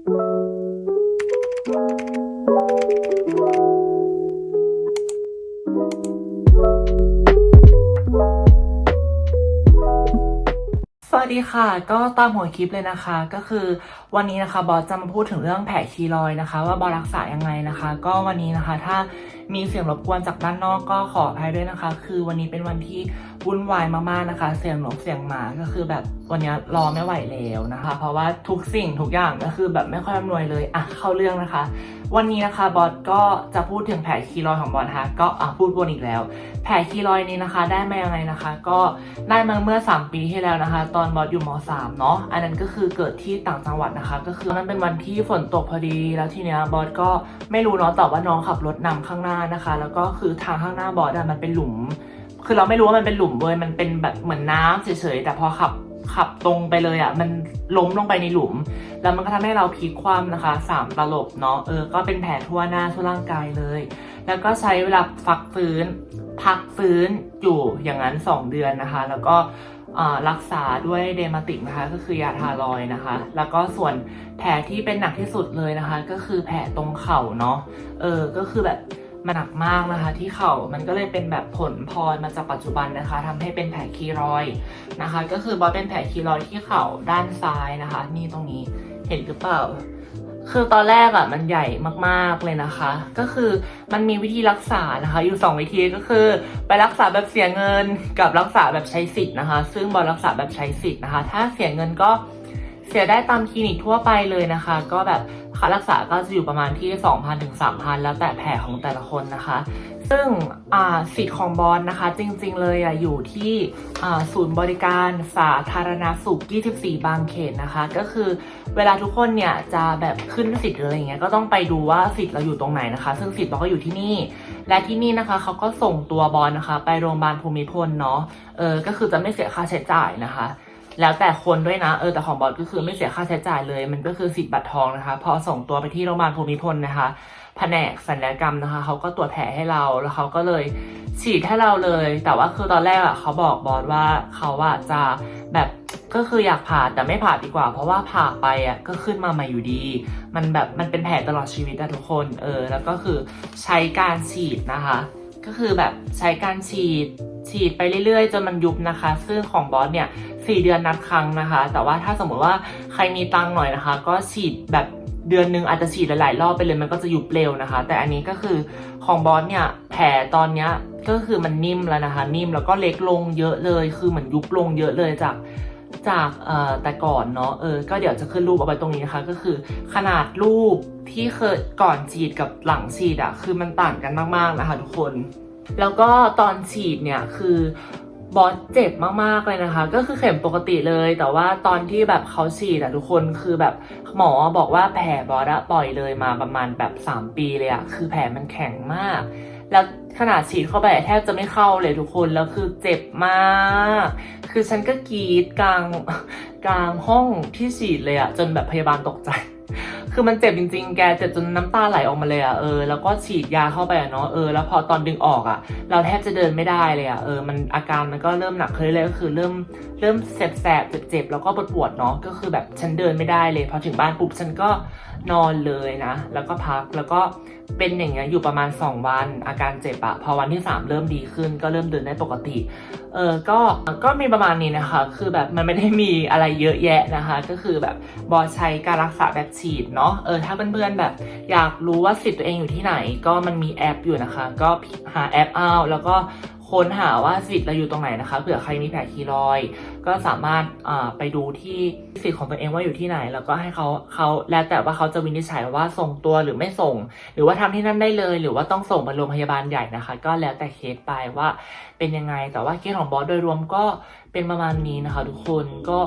สวัสดีค่ะ ก็ตามหัวคลิปเลยนะคะ ก็คือวันนี้นะคะบอสจะมาพูดถึงเรื่องแผลคีรอยนะคะ ว่าบอสรักษายังไงนะคะ ก็วันนี้นะคะ ถ้า มีเสียงรบกวนจากด้านนอกก็ขออภัยด้วยนะคะ คือวันนี้เป็นวันที่วุ่นวายมากๆนะคะ เสียงนกเสียงหมาก็คือแบบวันนี้รอไม่ไหวแล้วนะคะ เพราะว่าทุกสิ่งทุกอย่างก็คือแบบไม่ค่อยอำนวยเลยอะเข้าเรื่องนะคะ วันนี้นะคะบอสก็จะพูดถึงแผลคีรอยของบอสนะคะก็อะพูดวนอีกแล้ว แผลคีรอยนี้นะคะ ได้มายังไงนะคะ ก็ได้มาเมื่อ 3 ปีที่แล้วนะคะ ตอนบอสอยู่ม .3 เนาะอันนั้นก็คือเกิดที่ต่างจังหวัดนะคะ ก็คือนั้นเป็นวันที่ฝนตกพอดี แล้วทีเนี้ยบอสก็ไม่รู้เนาะแต่ว่าน้องขับรถนำข้างหน้านะคะ แล้วก็คือทางข้างหน้าบอสอะมันเป็นหลุม คือเราไม่รู้ว่ามันเป็นหลุมเว้ยมันเป็นแบบเหมือนน้ำเฉยๆแต่พอขับขับตรงไปเลยอะ่ะมันล้มลงไปในหลุม แล้วมันก็ทำให้เราพลิกคว่ำนะคะสามตลบเนาะเออก็เป็นแผลทั่วหน้าทั่วร่างกายเลย แล้วก็ใช้เวลาฟักฟื้น พักฟื้นอยู่อย่างนั้น 2 เดือนนะคะ แล้วก็รักษาด้วยเดมาติกนะคะ ก็คือยาทารอยนะคะ แล้วก็ส่วนแผลที่เป็นหนักที่สุดเลยนะคะ ก็คือแผลตรงเข่าเนาะเออก็คือแบบ มันหนักมากนะคะ ที่เข่ามันก็เลยเป็นแบบผลพลอยมาจากปัจจุบันนะคะทำให้เป็นแผลคีรอยนะคะ ก็คือบอสเป็นแผลคีรอยที่เข่าด้านซ้ายนะคะ นี่ตรงนี้เห็นหรือเปล่าคือตอนแรกอะ่ะมันใหญ่มากๆเลยนะคะ ก็คือมันมีวิธีรักษานะคะ อยู่ 2 วิธีก็คือ ไปรักษาแบบเสียเงินกับรักษาแบบใช้สิทธิ์นะคะ ซึ่งบอลรักษาแบบใช้สิทธิ์นะคะ ถ้าเสียเงินก็เสียได้ตามคลินิกทั่วไปเลยนะคะ ก็แบบ ค่ารักษาก็จะอยู่ประมาณที่ 2,000ถึง3,000 แล้วแต่แผลของแต่ละคนนะคะ ซึ่งสิทธิ์ของบอลนะคะ จริงๆเลยอยู่ที่ศูนย์บริการสาธารณสุข 24 บางเขนนะคะ ก็คือเวลาทุกคนเนี่ยจะแบบขึ้นสิทธิ์หรืออะไรเงี้ยก็ต้องไปดูว่าสิทธิ์เราอยู่ตรงไหนนะคะ ซึ่งสิทธิ์บอลก็อยู่ที่นี่ และที่นี่นะคะเขาก็ส่งตัวบอลนะคะ ไปโรงพยาบาลภูมิพลเนาะเออก็คือจะไม่เสียค่าใช้จ่ายนะคะ แล้วแต่คนด้วยนะ เออแต่ของบอสก็คือไม่เสียค่าใช้จ่ายเลย มันก็คือสิทธิ์บัตรทองนะคะ พอส่งตัวไปที่โรงพยาบาลภูมิพลนะคะแผนกศัลยกรรมนะคะเขาก็ตรวจแผลให้เราแล้วเขาก็เลยฉีดให้เราเลย แต่ว่าคือตอนแรกอะเขาบอกบอสว่าเขาอะจะแบบก็คืออยากผ่าแต่ไม่ผ่าดีกว่า เพราะว่าผ่าไปอะก็ขึ้นมาใหม่อยู่ดี มันแบบมันเป็นแผลตลอดชีวิตอะทุกคนเออแล้วก็คือใช้การฉีดนะคะ ก็คือแบบใช้การฉีด ฉีดไปเรื่อยๆจนมันยุบนะคะ ซึ่งของบอสเนี่ยสี่เดือนนัดครั้งนะคะ แต่ว่าถ้าสมมติว่าใครมีตังค์หน่อยนะคะ ก็ฉีดแบบเดือนนึงอาจจะฉีดหลายๆรอบไปเลยมันก็จะยุบเร็วนะคะ แต่อันนี้ก็คือของบอสเนี่ยแผลตอนเนี้ยก็คือมันนิ่มแล้วนะคะ นิ่มแล้วก็เล็กลงเยอะเลย คือเหมือนยุบลงเยอะเลยจากจากเอ่อแต่ก่อนเนาะเออก็เดี๋ยวจะขึ้นรูปเอาไว้ตรงนี้นะคะ ก็คือขนาดรูปที่เคยก่อนฉีดกับหลังฉีดอะคือมันต่างกันมากๆนะคะทุกคน แล้วก็ตอนฉีดเนี่ยคือบอสเจ็บมากๆเลยนะคะ ก็คือเข็มปกติเลย แต่ว่าตอนที่แบบเขาฉีดอะทุกคนคือแบบหมอบอกว่าแผลบอสอะปล่อยเลยมาประมาณแบบ 3 ปีเลยอะคือแผลมันแข็งมาก แล้วขนาดฉีดเข้าไปแทบจะไม่เข้าเลยทุกคนแล้วคือเจ็บมาก คือฉันก็กรีดกลางกลางห้องที่ฉีดเลยอะจนแบบพยาบาลตกใจ คือมันเจ็บจริงๆ แกเจ็บจนน้ำตาไหลออกมาเลยอะเออแล้วก็ฉีดยาเข้าไปอะเนาะเออแล้วพอตอนดึงออกอะเราแทบจะเดินไม่ได้เลยอะเออมันอาการมันก็เริ่มหนักขึ้นเลยก็คือเริ่มเริ่มแสบๆเจ็บๆแล้วก็ปวดๆเนาะก็คือแบบฉันเดินไม่ได้เลยพอถึงบ้านปุ๊บฉันก็ นอนเลยนะ แล้วก็พักแล้วก็เป็นอย่างเงี้ยอยู่ประมาณ 2 วันอาการเจ็บอะพอวันที่ 3 เริ่มดีขึ้น ก็เริ่มเดินได้ปกติเออก็ก็มีประมาณนี้นะคะ คือแบบมันไม่ได้มีอะไรเยอะแยะนะคะ ก็คือแบบบอใช้การรักษาแบบฉีดเนาะเออถ้าเพื่อนๆแบบ อยากรู้ว่าสิทธิ์ตัวเองอยู่ที่ไหน ก็มันมีแอปอยู่นะคะ ก็หาแอปเอาแล้วก็ ค้นหาว่าสิทธิ์เราอยู่ตรงไหนนะคะเผื่อใครมีแผลคีรอย ก็สามารถไปดูที่สิทธิ์ของตัวเองว่าอยู่ที่ไหน แล้วก็ให้เขาเขาแล้วแต่ว่าเขาจะวินิจฉัยว่าส่งตัวหรือไม่ส่ง หรือว่าทำที่นั่นได้เลย หรือว่าต้องส่งไปโรงพยาบาลใหญ่นะคะ ก็แล้วแต่เคสไปว่าเป็นยังไง แต่ว่าเคสของบอสโดยรวมก็เป็นประมาณนี้นะคะ ทุกคนก็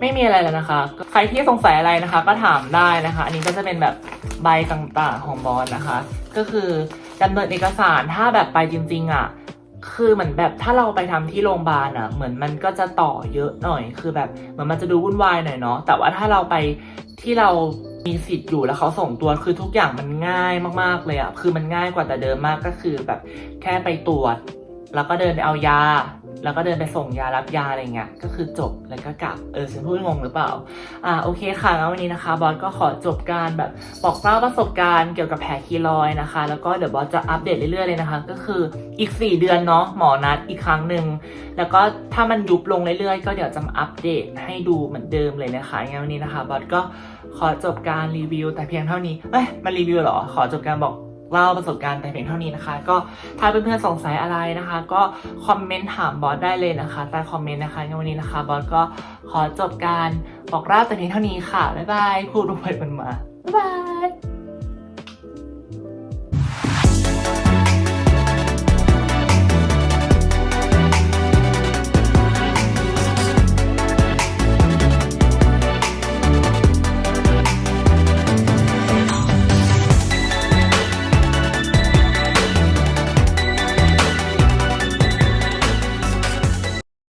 ไม่มีอะไรแล้วนะคะ ใครที่สงสัยอะไรนะคะ ก็ถามได้นะคะ อันนี้ก็จะเป็นแบบใบต่างๆของบอสนะคะ ก็คือดำเนินเอกสารถ้าแบบไปจริงๆอะ คือเหมือนแบบถ้าเราไปทำที่โรงพยาบาลอะ เหมือนมันก็จะต่อเยอะหน่อย คือแบบเหมือนมันจะดูวุ่นวายหน่อยเนาะ แต่ว่าถ้าเราไปที่เรามีสิทธิ์อยู่แล้วเขาส่งตัวคือทุกอย่างมันง่ายมากๆเลยอะคือมันง่ายกว่าแต่เดิมมากก็คือแบบแค่ไปตรวจ แล้วก็เดินไปเอายา แล้วก็เดินไปส่งยารับยาอะไรเงี้ยก็คือจบแล้วก็กลับเออฉันพูดงงหรือเปล่า อ่าโอเคค่ะงั้นวันนี้นะคะ บอสก็ขอจบการแบบบอกเล่าประสบการณ์เกี่ยวกับแผลคีรอยนะคะ แล้วก็เดี๋ยวบอสจะอัปเดตเรื่อยๆเลยนะคะ ก็คืออีก 4 เดือนเนาะหมอนัดอีกครั้งหนึ่งแล้วก็ถ้ามันยุบลงเรื่อยๆ ก็เดี๋ยวจะมาอัปเดตให้ดูเหมือนเดิมเลยนะคะงั้นวันนี้นะคะบอสก็ขอจบการรีวิว แต่เพียงเท่านี้เอ้ยมารีวิวเหรอขอจบการบอก เล่าประสบการณ์แต่เพียงเท่านี้นะคะ ก็ถ้าเพื่อนๆสงสัยอะไรนะคะ ก็คอมเมนต์ถามบอสได้เลยนะคะใต้คอมเมนต์นะคะในวันนี้นะคะบอสก็ขอจบการบอกเล่าแต่เพียงเท่านี้ค่ะบ๊ายบายพูดลงไปมันมาบ๊ายบาย